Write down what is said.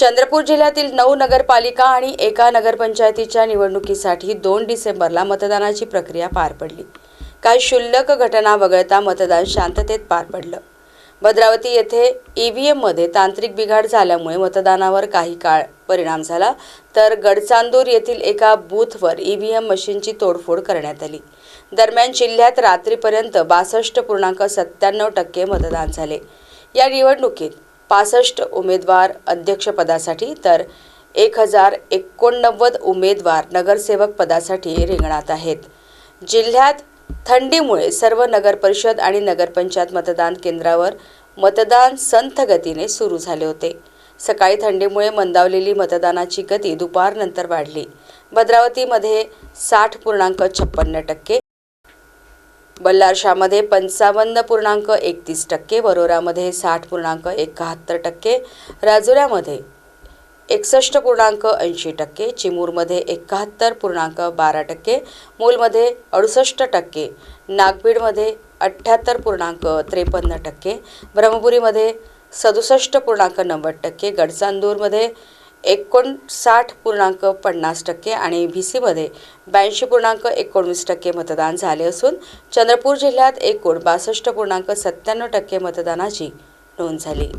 चंद्रपूर जिल्ह्यातील नऊ नगरपालिका आणि एका नगरपंचायतीच्या निवडणुकीसाठी दोन डिसेंबरला मतदानाची प्रक्रिया पार पडली. काही क्षुल्लक घटना वगळता मतदान शांततेत पार पडलं. भद्रावती येथे ई व्ही एममध्ये तांत्रिक बिघाड झाल्यामुळे मतदानावर काही काळ परिणाम झाला तर गडचांदूर येथील एका बूथवर ई व्ही एम मशीनची तोडफोड करण्यात आली. दरम्यान जिल्ह्यात रात्रीपर्यंत बासष्ट पूर्णांक सत्त्याण्णव टक्के मतदान झाले. या निवडणुकीत पासष्ट उमेदवार अध्यक्षपदासाठी तर एक हजार एकोणनव्वद उमेदवार नगरसेवक पदासाठी रिंगणात आहेत. जिल्ह्यात थंडीमुळे सर्व नगरपरिषद आणि नगरपंचायत मतदान केंद्रावर मतदान संथ गतीने सुरू झाले होते. सकाळी थंडीमुळे मंदावलेली मतदानाची गती दुपारनंतर वाढली. भद्रावतीमध्ये साठ पूर्णांक छप्पन्न टक्के बल्लारशामध्ये पंचावन्न पूर्णांक एकतीस टक्के वरोरामध्ये साठ पूर्णांक एकाहत्तर टक्के राजुऱ्यामध्ये एकसष्ट पूर्णांक ऐंशी टक्के चिमूरमध्ये एकाहत्तर पूर्णांक बारा टक्के मूलमध्ये अडुसष्ट टक्के नागपीडमध्ये अठ्ठ्याहत्तर पूर्णांक त्रेपन्न टक्के ब्रह्मपुरीमध्ये सदुसष्ट पूर्णांक नव्वद टक्के गडचांदूरमध्ये एकोणसाठ पूर्णांक पन्नास टक्के आणि व्ही सीमध्ये ब्याऐंशी पूर्णांक एकोणवीस टक्के मतदान झाले असून चंद्रपूर जिल्ह्यात एकूण बासष्ट पूर्णांक सत्त्याण्णव टक्के मतदानाची नोंद झाली.